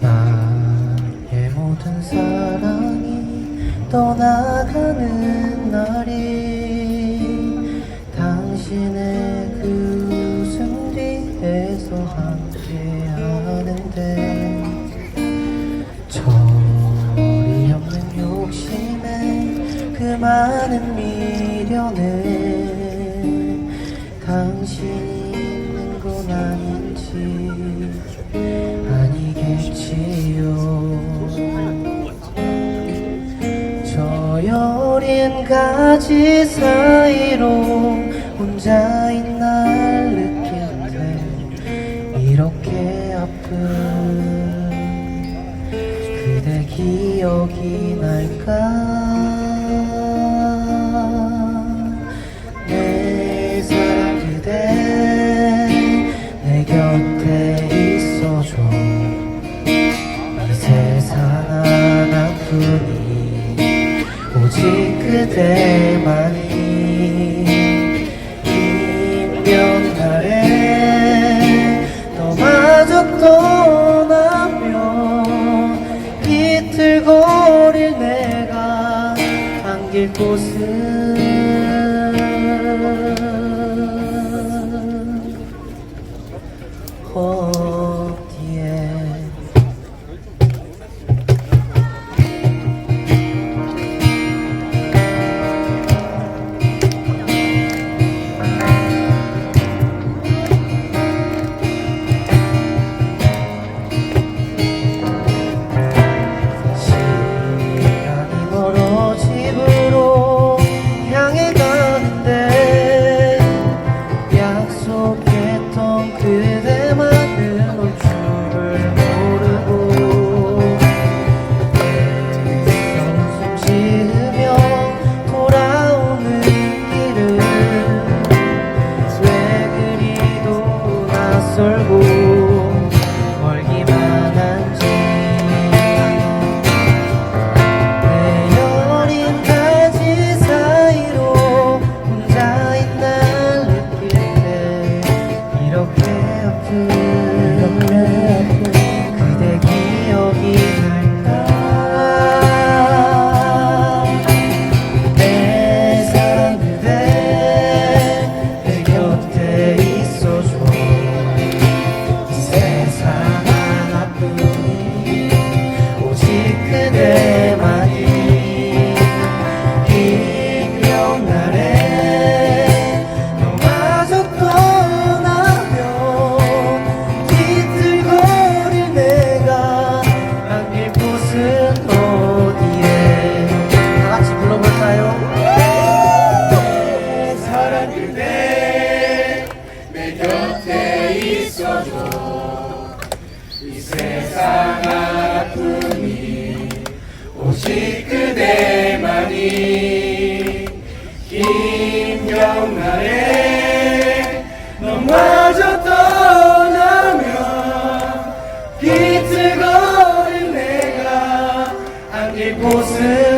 나의 모든 사랑이 떠나가는 날이 그 많은 미련에 당신이 있는 건 아닌지 아니겠지요. 저 여린 가지 사이로 혼자인 날 느낀 데 이렇게 아픈 그대 기억이 날까? 이 이병달에 너마저 떠나면 이틀거릴 내가 안길 곳은 circle 오직 그대만이 김경나의 너마저 떠나면 비틀거릴 내가 안길 곳을